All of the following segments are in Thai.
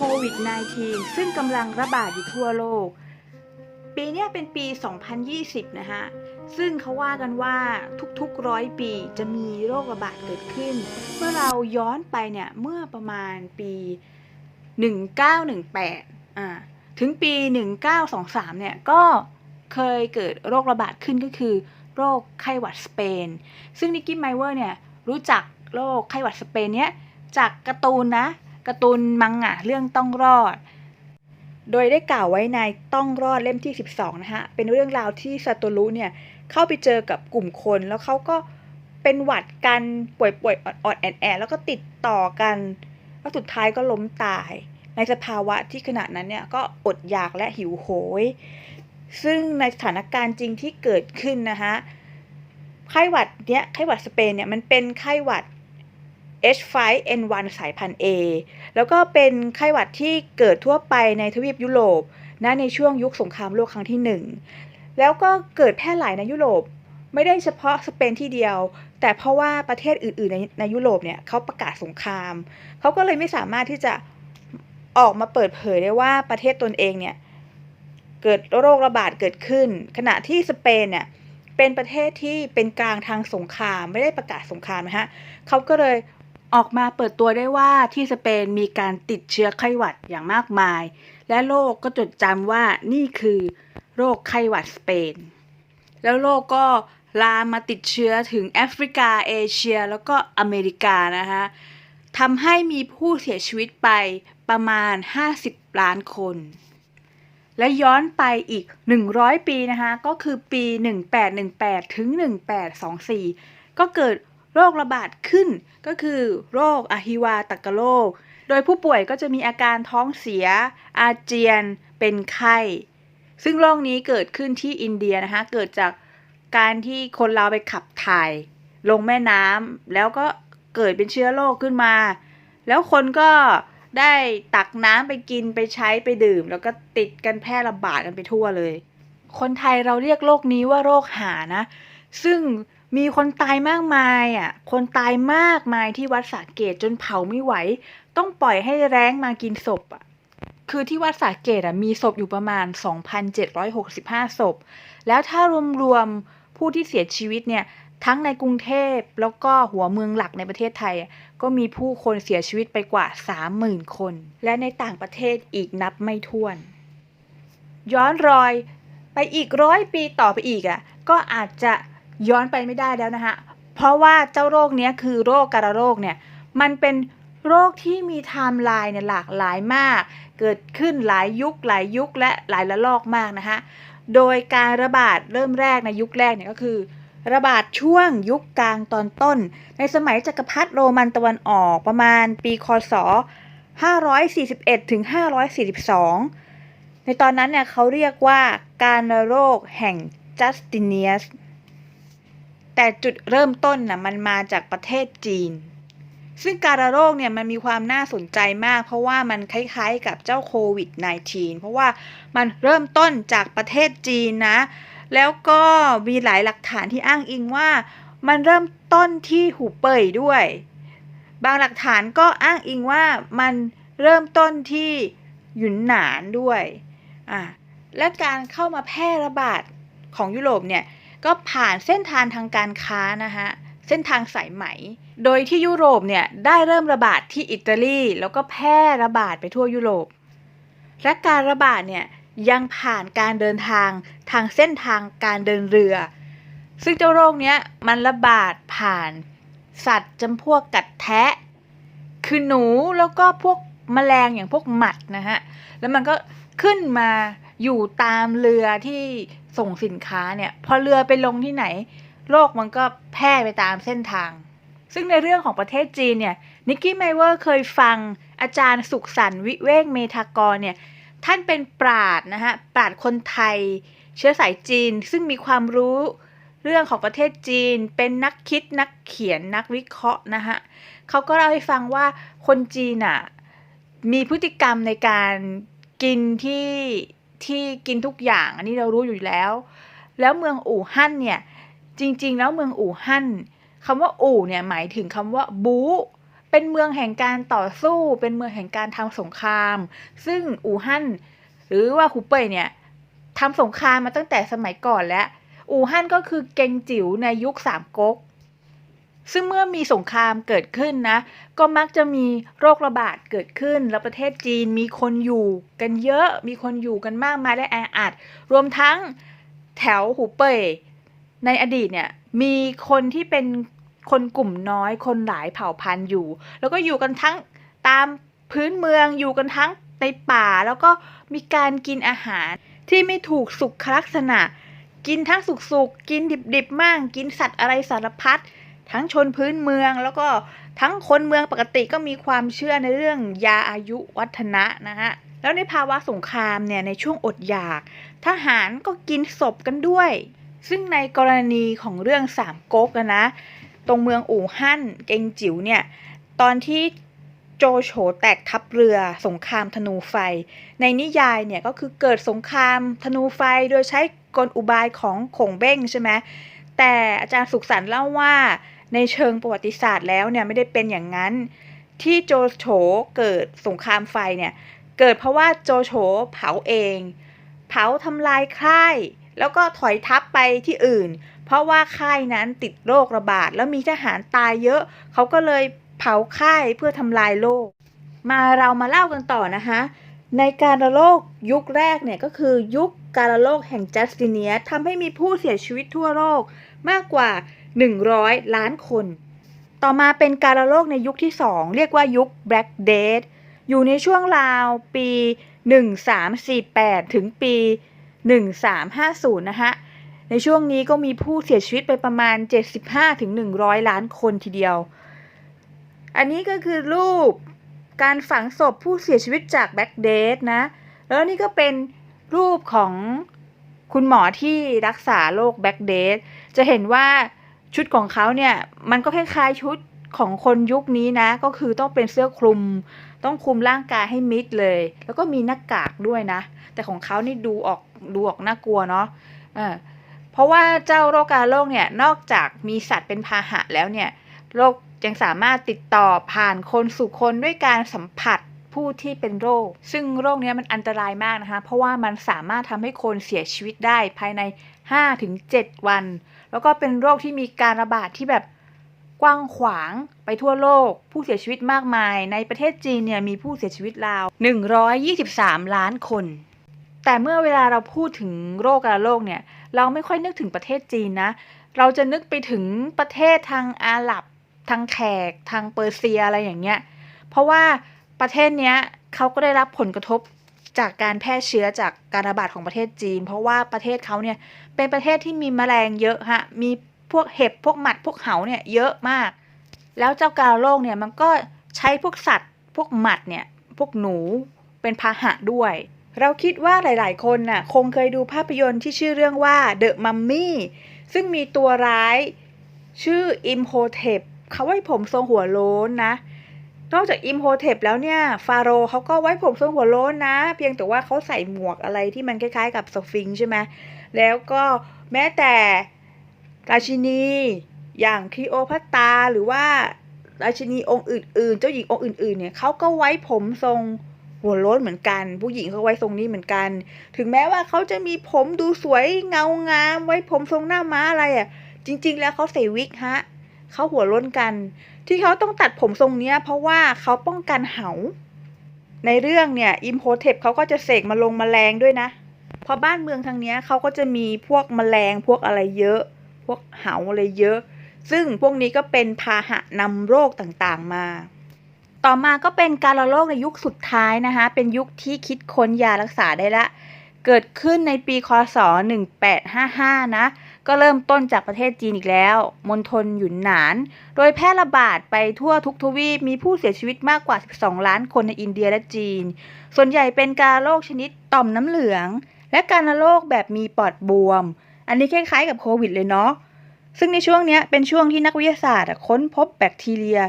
ควิด -19 ซึ่งกำลังระบาดอยู่ทั่วโลก ปีนี้เป็นปี 2020 นะฮะ ซึ่งเขาว่ากันว่าทุกๆร้อยปีจะมีโรคระบาดเกิดขึ้น เมื่อเราย้อนไปเนี่ย เมื่อประมาณปี 1918 อ่า ถึงปี 1923 เนี่ย ก็เคยเกิดโรคระบาดขึ้นก็คือ โรคไข้หวัดสเปน ซึ่งนิกกี้ไมเวอร์เนี่ย รู้จักโรคไข้หวัดสเปนเนี้ยจากการ์ตูนนะ การ์ตูนมังงะเรื่องต้องรอด โดยได้กล่าวไว้ในต้องรอดเล่มที่ 12 นะฮะเป็นเรื่องราวที่ซาโตรุเนี่ยเข้าไปเจอกับกลุ่มคนแล้วเขาก็เป็นหวัดกันป่วยป่วยๆออดๆแอดแอแล้วก็ติดต่อกันแล้วสุดท้ายก็ล้มตาย ในสภาวะที่ขณะนั้นเนี่ยก็อดอยากและหิวโหย ซึ่งในสถานการณ์จริงที่เกิดขึ้นนะฮะไข้หวัดเนี้ยไข้หวัดสเปนเนี่ยมันเป็นไข้หวัด H5N1 สายพันธุ์ A แล้วก็เป็นไข้หวัดที่เกิดทั่วไปในทวีปยุโรปนะในช่วงยุคสงครามโลกครั้งที่หนึ่งแล้วก็เกิดแพร่หลายในยุโรปไม่ได้เฉพาะสเปนที่เดียว แต่เพราะว่าประเทศอื่น ๆ ในในยุโรปเนี่ยเขาประกาศสงคราม เขาก็เลยไม่สามารถที่จะออกมาเปิดเผยได้ว่าประเทศตนเองเนี่ยเกิดโรคระบาดเกิดขึ้น ขณะที่สเปนเนี่ยเป็นประเทศที่เป็นกลางทางสงคราม ไม่ได้ประกาศสงครามนะฮะเขาก็เลย ออกมาเปิดตัวได้ว่าที่สเปนมีการติดเชื้อไข้หวัดอย่างมากมาย และโลกก็จดจำว่านี่คือโรคไข้หวัดสเปน แล้วโรคก็ลามมาติดเชื้อถึงแอฟริกาเอเชีย แล้วก็อเมริกานะคะทำให้มีผู้เสียชีวิตไปประมาณ 50 ล้านคน และย้อนไปอีก 100 ปีนะคะ ก็คือปี 1818 ถึง 1824 ก็เกิด โรคระบาดขึ้นก็คือโรคอะฮิวาตกโรค โดยผู้ป่วยก็จะมีอาการท้องเสีย อาเจียน เป็นไข้ ซึ่งโรคนี้เกิดขึ้นที่อินเดียนะคะ เกิดจากการที่คนเราไปขับถ่าย ลงแม่น้ำแล้วก็เกิดเป็นเชื้อโรคขึ้นมา แล้วคนก็ได้ตักน้ำไปกินไปใช้ไปดื่ม แล้วก็ติดกันแพร่ระบาดกันไปทั่วเลย คนไทยเราเรียกโรคนี้ว่าโรคหานะ ซึ่ง มีคนตายมากมายอะ คนตายมากมายที่วัดสาเกตจนเผาไม่ไหว ต้องปล่อยให้แร้งมากินศพอะ คือที่วัดสาเกตอะมีศพอยู่ประมาณ 2,765 ศพ แล้วถ้ารวมๆผู้ที่เสียชีวิตเนี่ยทั้งในกรุงเทพแล้วก็หัวเมืองหลักในประเทศไทยอะก็มีผู้คนเสียชีวิตไปกว่า 30,000 คน และในต่างประเทศอีกนับไม่ถ้วน ย้อนรอยไปอีกร้อยปีต่อไปอีกอะ่ะก็อาจจะ ย้อนไปไม่ได้แล้วนะคะเพราะว่าเจ้าโรคนี้คือโรคการะโรคเนี่ยมันเป็นโรคที่มีไทม์ไลน์เนี่ยหลากหลายมาก เกิดขึ้นหลายยุคหลายยุคและหลายระลอกมากนะคะโดยการระบาดเริ่มแรกในยุคแรกเนี่ยก็คือ ระบาดช่วงยุคกลางตอนต้น ในสมัยจักรพรรดิโรมันตะวันออกประมาณปีคศ 541ถึง542 ในตอนนั้นเนี่ยเขาเรียกว่าการโรคแห่งจัสติเนียส แต่จุดเริ่มต้นน่ะมันมาจากประเทศจีน ซึ่งการะโรคเนี่ยมันมีความน่าสนใจมาก เพราะว่ามันคล้ายๆกับเจ้าโควิด -19 เพราะว่ามันเริ่มต้นจากประเทศจีนนะ แล้วก็มีหลายหลักฐานที่อ้างอิงว่า มันเริ่มต้นที่หูเป่ยด้วย บางหลักฐานก็อ้างอิงว่ามันเริ่มต้นที่หยุนหนานด้วยอะและการเข้ามาแพร่ระบาดของยุโรปเนี่ย ก็ผ่านเส้นทางทางการค้านะฮะเส้นทางสายไหม โดยที่ยุโรปเนี่ยได้เริ่มระบาดที่อิตาลีแล้วก็แพร่ระบาดไปทั่วยุโรป และการระบาดเนี่ยยังผ่านการเดินทางทางเส้นทางการเดินเรือ ซึ่งเจ้าโรคเนี้ยมันระบาดผ่าน สัตว์จำพวกกัดแทะ คือหนูแล้วก็พวกแมลงอย่างพวกหมัดนะฮะ แล้วมันก็ขึ้นมาอยู่ตามเรือที่ ส่งสินค้าเนี่ยพอเรือไปลงที่ไหน โรคมันก็แพร่ไปตามเส้นทาง ซึ่งในเรื่องของประเทศจีนเนี่ยนิกกี้ไมเวอร์เคยฟังอาจารย์สุขสันต์วิเวกเมธากรเนี่ยท่านเป็นปราดนะฮะปราดคนไทย เชื้อสายจีนซึ่งมีความรู้เรื่องของประเทศจีนเป็นนักคิดนักเขียนนักวิเคราะห์นะฮะเขาก็เล่าให้ฟังว่าคนจีนอะมีพฤติกรรมในการกินที่ ที่กินทุกอย่าง อันนี้เรารู้อยู่แล้ว แล้วเมืองอู่ฮั่นเนี่ยจริง ๆ แล้วเมืองอู่ฮั่นคำว่าอู่เนี่ยหมายถึงคำว่าบูเป็นเมืองแห่งการต่อสู้ เป็นเมืองแห่งการทำสงคราม ซึ่งอู่ฮั่นหรือว่าฮูเป่ยเนี่ยทำสงครามมาตั้งแต่สมัยก่อนแล้ว อู่ฮั่นก็คือเกงจิ๋วในยุคสามก๊ก ซึ่งเมื่อมีสงครามเกิดขึ้นนะ ก็มักจะมีโรคระบาดเกิดขึ้น แล้วประเทศจีนมีคนอยู่กันเยอะ มีคนอยู่กันมากมายและแออัด รวมทั้งแถวหูเป่ยในอดีตเนี่ยมีคนที่เป็นคนกลุ่มน้อยคนหลายเผ่าพันธุ์อยู่ แล้วก็อยู่กันทั้งตามพื้นเมืองอยู่กันทั้งในป่า แล้วก็มีการกินอาหารที่ไม่ถูกสุขลักษณะ กินทั้งสุกๆกินดิบๆมั่งกินสัตว์อะไรสารพัด ทั้งชนพื้นเมืองแล้วก็ทั้งคนเมืองปกติก็มีความเชื่อในเรื่องยาอายุวัฒนะนะฮะแล้วในภาวะสงครามเนี่ยในช่วงอดอยาก ทหารก็กินศพกันด้วย ซึ่งในกรณีของเรื่องสามก๊กนะ ตรงเมืองอู่ฮั่นเกงจิ๋วเนี่ยตอนที่โจโฉแตกทัพเรือสงครามธนูไฟ ในนิยายเนี่ยก็คือเกิดสงครามธนูไฟโดยใช้กลอุบายของขงเบ้งใช่ไหมแต่อาจารย์สุขสันต์เล่าว่า ในเชิงประวัติศาสตร์แล้วเนี่ยไม่ได้เป็นอย่างนั้น ที่โจโฉเกิดสงครามไฟเนี่ยเกิดเพราะว่าโจโฉเผาเอง เผาทำลายค่าย แล้วก็ถอยทัพไปที่อื่น เพราะว่าค่ายนั้นติดโรคระบาดแล้วมีทหารตายเยอะ เขาก็เลยเผาค่ายเพื่อทำลายโลกมาเรามาเล่ากันต่อนะคะ ในการระโลกยุคแรกเนี่ยก็คือยุคการระโลกแห่งจัสติเนียทำให้มีผู้เสียชีวิตทั่วโลกมากกว่า 100 ล้านคน ต่อมาเป็นการระโลกในยุคที่ 2 เรียกว่ายุค Black Death อยู่ในช่วงราวปี 1348 ถึงปี 1350 นะคะในช่วงนี้ก็มีผู้เสียชีวิตไปประมาณ 75ถึง100 ล้านคนทีเดียว อันนี้ก็คือรูปการฝังศพผู้เสียชีวิตจากแบ็กเดทนะ แล้วนี่ก็เป็นรูปของคุณหมอที่รักษาโรคแบ็กเดทจะเห็นว่า ชุดของเขาเนี่ยมันก็คล้ายๆชุดของคนยุคนี้นะ ก็คือต้องเป็นเสื้อคลุม ต้องคลุมร่างกายให้มิดเลย แล้วก็มีหน้ากากด้วยนะ แต่ของเขานี่ดูออกดูออกน่ากลัวเนาะเออเพราะว่าเจ้าโรคกาโรคเนี่ยนอกจากมีสัตว์เป็นพาหะแล้วเนี่ยโรคยังสามารถติดต่อผ่านคนสู่คนด้วยการสัมผัสผู้ที่เป็นโรค ซึ่งโรคนี้มันอันตรายมากนะคะ เพราะว่ามันสามารถทำให้คนเสียชีวิตได้ภายใน 5-7 วัน แล้วก็เป็นโรคที่มีการระบาดที่แบบกว้างขวางไปทั่วโลก ผู้เสียชีวิตมากมาย ในประเทศจีนเนี่ยมีผู้เสียชีวิตราว 123 ล้านคน แต่เมื่อเวลาเราพูดถึงโรคกาโรคเนี่ย เราไม่ค่อยนึกถึงประเทศจีนนะ เราจะนึกไปถึงประเทศทางอาหรับทางแขก ทางเปอร์เซียอะไรอย่างเงี้ย เพราะว่าประเทศเนี้ยเขาก็ได้รับผลกระทบ จากการแพร่เชื้อจากการระบาดของประเทศจีน เพราะว่าประเทศเขาเนี่ยเป็นประเทศที่มีแมลงเยอะฮะมีพวกเห็บพวกหมัดพวกเหาเนี่ยเยอะมาก แล้วเจ้ากาโรคเนี่ยมันก็ใช้พวกสัตว์พวกหมัดเนี่ยพวกหนูเป็นพาหะด้วย เราคิดว่าหลาย ๆ คนน่ะคงเคยดูภาพยนตร์ที่ชื่อเรื่องว่า The Mummy ซึ่งมีตัวร้าย ชื่อ Imhotep เขาไว้ผมทรงหัวโล้นนะ นอกจากอิมโฮเทปแล้วเนี่ยฟาโรเขาก็ไว้ผมทรงหัวโล้นนะ เพียงแต่ว่าเขาใส่หมวกอะไรที่มันคล้ายๆ กับสฟิงค์ใช่ไหมแล้วก็แม้แต่ราชินีอย่างคลีโอพัตตาหรือว่าราชินีองค์อื่น ๆ เจ้าหญิงองค์อื่น ๆ เนี่ยเขาก็ไว้ผมทรงหัวโล้นเหมือนกัน ผู้หญิงเขาไว้ทรงนี้เหมือนกัน ถึงแม้ว่าเขาจะมีผมดูสวยเงางาม ไว้ผมทรงหน้าม้าอะไรอะ่ะ จริง ๆ แล้วเขาใส่วิกฮะเขาหัวล้นกัน ที่เขาต้องตัดผมทรงเนี้ย เพราะว่าเขาป้องกันเหา ในเรื่องเนี่ยอิมโพเทปเขาก็จะเสกมาลงแมลงด้วยนะ เพราะบ้านเมืองทางเนี้ยเขาก็จะมีพวกแมลงพวกอะไรเยอะ พวกเหาอะไรเยอะ ซึ่งพวกนี้ก็เป็นพาหะนำโรคต่างๆมา ต่อมาก็เป็นการระโรคในยุคสุดท้ายนะคะ เป็นยุคที่คิดค้นยารักษาได้ละ เกิดขึ้นในปีคศ 1855 นะ ก็เริ่มต้นจากประเทศจีนอีกแล้ว มณฑลหยุนหนาน โดยแพร่ระบาดไปทั่วทุกทวีป มีผู้เสียชีวิตมากกว่า 12 ล้านคนในอินเดียและจีน ส่วนใหญ่เป็นการโรคชนิดต่อมน้ำเหลือง และการโรคแบบมีปอดบวม อันนี้คล้ายๆกับโควิดเลยเนาะ ซึ่งในช่วงนี้เป็นช่วงที่นักวิทยาศาสตร์ค้นพบแบคทีเรีย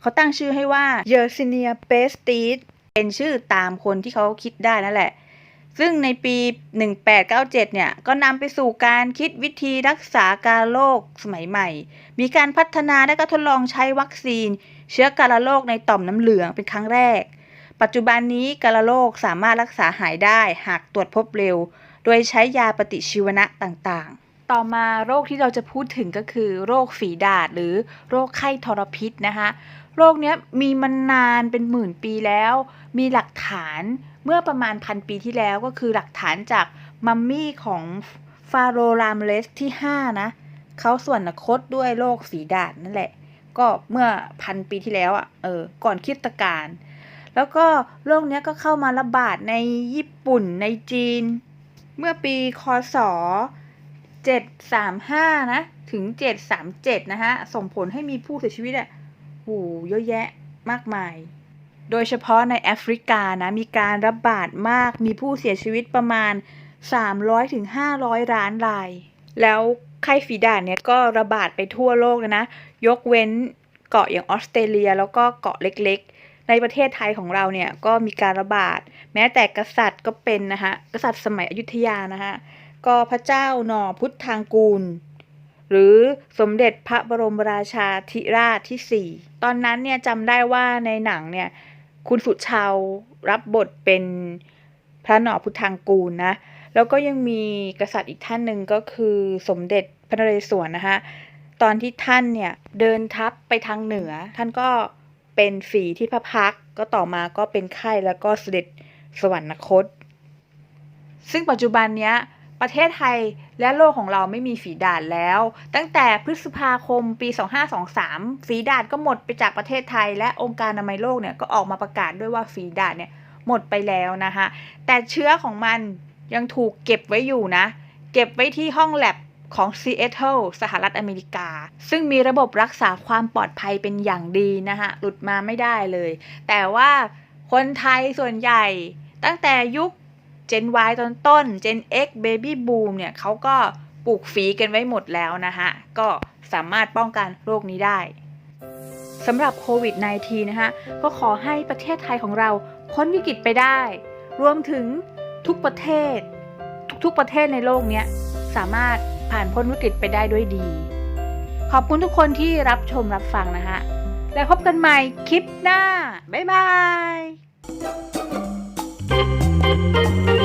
เขาตั้งชื่อให้ว่า Yersinia pestis เป็นชื่อตามคนที่เขาคิดได้นั่นแหละ ซึ่งในปี 1897 เนี่ย ก็นำไปสู่การคิดวิธีรักษาการโรคสมัยใหม่ มีการพัฒนาและก็ทดลองใช้วัคซีน เชื้อการะโรคในต่อมน้ำเหลืองเป็นครั้งแรก ปัจจุบันนี้การะโรคสามารถรักษาหายได้หากตรวจพบเร็ว โดยใช้ยาปฏิชีวนะต่างๆ ต่อมาโรคที่เราจะพูดถึงก็คือ โรคฝีดาษหรือโรคไข้ทรพิษนะคะ โรคเนี้ยมีมานานเป็นหมื่นปีแล้ว มีหลักฐาน เมื่อประมาณพันปีที่แล้วก็คือหลักฐานจากมัมมี่ของฟาโรห์รามเลสที่ 5 นะเขาส่วนคตด้วยโรคฝีดาษนั่นแหละ ก็เมื่อพันปีที่แล้วอะ่ะเออก่อนคริดตกาลแล้วก็โรคเนี้ยก็เข้ามาระบาดในญี่ปุ่นในจีน เมื่อปีคศ735 นะ ถึง 737 นะฮะ ส่งผลให้มีผู้เสียชีวิตอะโหเยอะแยะมากมาย โดยเฉพาะในแอฟริกานะมีการระบาดมาก มีผู้เสียชีวิตประมาณ 300ถึงล้านราย แล้วไข้ฝีดาษเนี่ยก็ระบาดไปทั่วโลกเลยนะ ยกเว้นเกาะอย่างออสเตรเลียแล้วก็เกาะเล็กๆ ในประเทศไทยของเราเนี่ยก็มีการระบาด แม้แต่กษัตริย์ก็เป็นนะคะกษัตริย์สมัยอยุธยานะคะก็พระเจ้าหนอพุทธางกูล หรือสมเด็จพระบรมราชาธิราชที่ 4 ตอนนั้นเนี่ยจำได้ว่าในหนังเนี่ย คุณสุชาวรับบทเป็นพระหนอพุทธางกูลนะ แล้วก็ยังมีกษัตริย์อีกท่านหนึ่งก็คือสมเด็จพระนเรศวรนะคะตอนที่ท่านเนี่ยเดินทัพไปทางเหนือ ท่านก็เป็นฝีที่พระพักก็ต่อมาก็เป็นไข้แล้วก็เสด็จสวรรคต ซึ่งปัจจุบันเนี้ย ประเทศไทยและโลกของเราไม่มีฝีดาษแล้ว ตั้งแต่พฤษภาคมปี 2523 ฝีดาษก็หมดไปจากประเทศไทย และองค์การอนามัยโลกเนี่ยก็ออกมาประกาศด้วยว่าฝีดาษเนี่ยหมดไปแล้วนะคะแต่เชื้อของมันยังถูกเก็บไว้อยู่นะ เก็บไว้ที่ห้องแลบของซีแอตเทิลสหรัฐอเมริกา ซึ่งมีระบบรักษาความปลอดภัยเป็นอย่างดีนะคะหลุดมาไม่ได้เลย แต่ว่าคนไทยส่วนใหญ่ตั้งแต่ยุค Gen Y ตอนต้น Gen X Baby Boom เนี่ยเขาก็ปลูกฝีกันไว้หมดแล้วนะคะก็สามารถป้องกันโรคนี้ได้สำหรับโควิด -19 นะคะก็ขอให้ประเทศไทยของเราพ้นวิกฤตไปได้ รวมถึงทุกประเทศ ทุกๆประเทศในโลกเนี้ยสามารถผ่านพ้นวิกฤตไปได้ด้วยดี ขอบคุณทุกคนที่รับชมรับฟังนะคะแล้วพบกันใหม่คลิปหน้า บ๊ายบาย